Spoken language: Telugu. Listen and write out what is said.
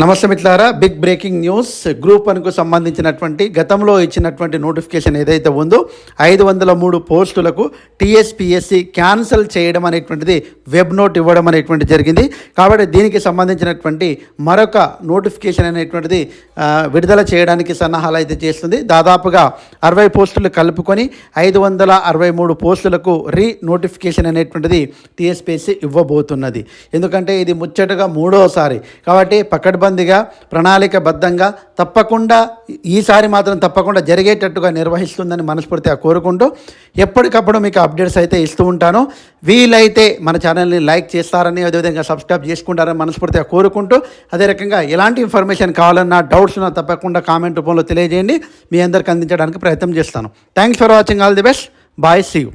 నమస్తే మిత్రులారా బిగ్ బ్రేకింగ్ న్యూస్. గ్రూప్ వన్కు సంబంధించినటువంటి గతంలో ఇచ్చినటువంటి నోటిఫికేషన్ ఏదైతే ఉందో ఐదు వందల మూడు పోస్టులకు టీఎస్పిఎస్సి క్యాన్సిల్ చేయడం అనేటువంటిది వెబ్ నోట్ ఇవ్వడం అనేటువంటి జరిగింది. కాబట్టి దీనికి సంబంధించినటువంటి మరొక నోటిఫికేషన్ అనేటువంటిది విడుదల చేయడానికి సన్నాహాలు అయితే చేస్తుంది. దాదాపుగా అరవై పోస్టులు కలుపుకొని ఐదు వందల అరవై మూడు పోస్టులకు రీ నోటిఫికేషన్ అనేటువంటిది టీఎస్పిఎస్సి ఇవ్వబోతున్నది. ఎందుకంటే ఇది ముచ్చటగా మూడోసారి. కాబట్టి పకడ్బందీగా ప్రణాళికబద్ధంగా తప్పకుండా ఈసారి మాత్రం తప్పకుండా జరిగేటట్టుగా నిర్వహిస్తుందని మనస్ఫూర్తిగా కోరుకుంటూ ఎప్పటికప్పుడు మీకు అప్డేట్స్ అయితే ఇస్తూ ఉంటాను. వీలైతే మన ఛానల్ని లైక్ చేస్తారని అదేవిధంగా సబ్స్క్రైబ్ చేసుకుంటారని మనస్ఫూర్తిగా కోరుకుంటూ అదే రకంగా ఎలాంటి ఇన్ఫర్మేషన్ కావాలన్నా డౌట్స్ ఉన్నా తప్పకుండా కామెంట్ రూపంలో తెలియజేయండి. మీ అందరికి అందించడానికి ప్రయత్నం చేస్తాను. Thanks for watching all the best bye see you